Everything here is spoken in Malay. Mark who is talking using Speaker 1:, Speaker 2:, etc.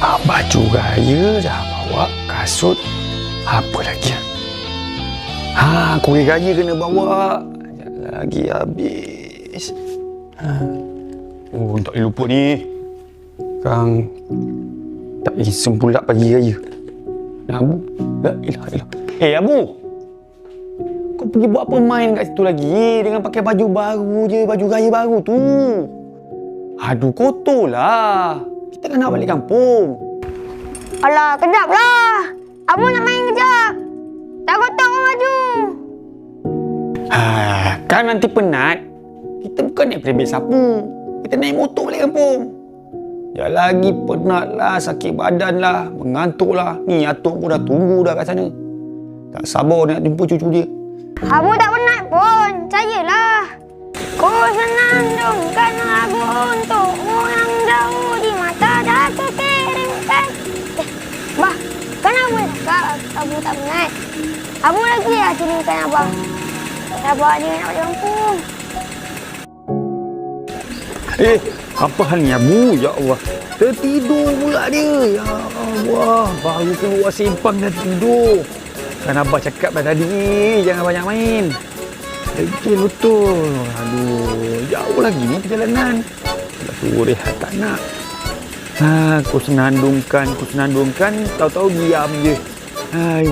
Speaker 1: Ah, baju raya dah bawa, kasut. Apa lagi? Ha, kuih raya kena bawa. Lagi habis. Ha. Oh, tak boleh lupa ni. Kang tak iseng pula pagi raya. Abu, la ilah ilah. Eh, Abu. Kau pergi buat apa main kat situ lagi dengan pakai baju baru je, baju raya baru tu. Aduh, kotor lah. Kita kan nak balik kampung.
Speaker 2: Alah, kejap lah. Abu nak main kejap. Tak kotor pun baju.
Speaker 1: Ha, kan nanti penat. Kita bukan naik pergi sapu. Kita naik motor balik kampung. Ya lagi penat lah, sakit badan lah, mengantuk lah. Ni atuk pun dah tunggu dah kat sana. Tak sabar nak jumpa cucu dia.
Speaker 2: Abu tak penat pun. Percayalah. Ku senandungkan lagu untukmu Abu tak penat? Abu lagi lah ceritakan abang. Sabar dia nak balik kampung.
Speaker 1: Eh, apa hal ni Abu? Ya Allah. Tertidur pula dia. Ya Allah. Baru keluar simpang dah tidur. Kan Abah cakap dah tadi, jangan banyak main. Betul betul. Aduh, jauh lagi ni perjalanan. Dah suruh rehat tak nak. Ha, aku senandungkan, aku senandungkan, tahu-tahu diam je. Ay,